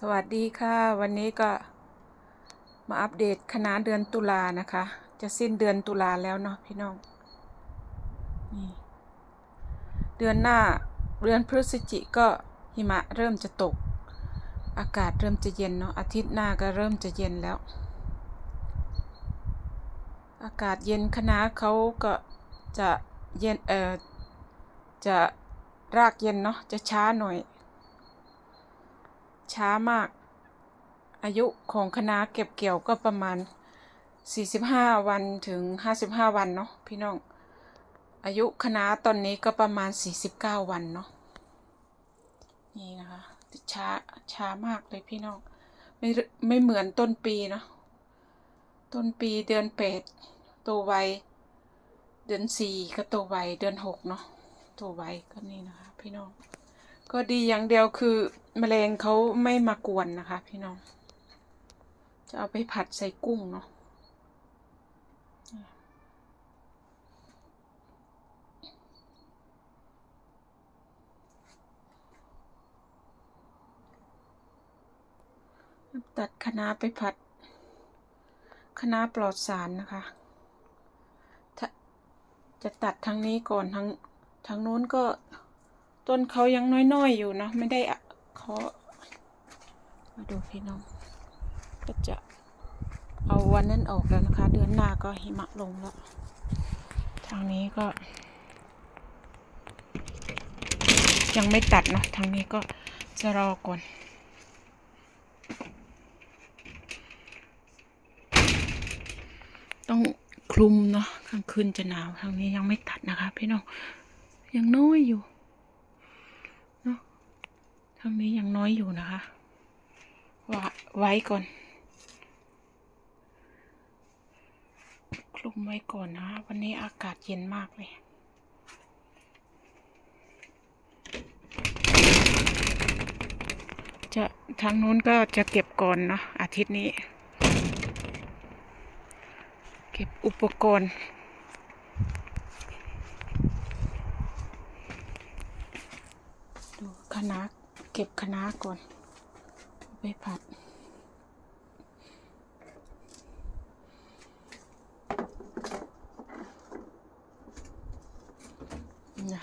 สวัสดีค่ะ วันนี้ก็มาอัปเดตคณะเดือนตุลานะคะ จะสิ้นเดือนตุลาแล้วเนาะพี่น้องนี่เดือนหน้าเดือนพฤศจิก็หิมะเริ่มจะตก อากาศเริ่มจะเย็นเนาะอาทิตย์หน้าก็เริ่มจะเย็นแล้ว อากาศเย็นคณะเขาก็จะเย็นเออจะรากเย็นเนาะจะช้าหน่อย ช้ามาก อายุของคณะเก็บเกี่ยวก็ประมาณ 45 วันถึง 55 วันเนาะพี่น้อง อายุคณะตอนนี้ก็ประมาณ 49 วันเนาะนี่นะคะช้าช้ามากเลยพี่น้อง ไม่ไม่เหมือนต้นปีเนาะต้นปีเดือนแปดโตไวเดือนสี่ก็โตไวเดือนหกเนาะโตไวก็นี่นะคะ พี่น้อง ก็ดีอย่างเดียวคือ แมลงเขาไม่มากวนนะคะ พี่น้อง จะเอาไปผัดใส่กุ้งเนาะตัดคะน้าไปผัดคะน้าปลอดสารนะคะ จะตัดทางนี้ก่อนทางทางโน้นก็ต้นเขายังน้อยๆอยู่นะไม่ได้อะ เขาะมาดูพี่น้อง ก็จะเอาวันนั้นออกแล้วนะคะ เดือนหน้าก็หิมะลงแล้ว ทางนี้ก็ ยังไม่ตัดเนาะทางนี้ก็จะรอก่อนต้องคลุมเนาะกลางคืนจะหนาวทางนี้ยังไม่ตัดนะคะ พี่น้องยังน้อยอยู่ ทางนี้ยังน้อยอยู่นะคะวาไว้ก่อน คลุมไว้ก่อนนะ วันนี้อากาศเย็นมากเลยจะทางนู้นก็จะเก็บก่อนเนาะอาทิตย์นี้ เก็บอุปกรณ์ ดูคณะ เก็บคะน้าก่อน ไปผัด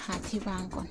หาที่วางก่อน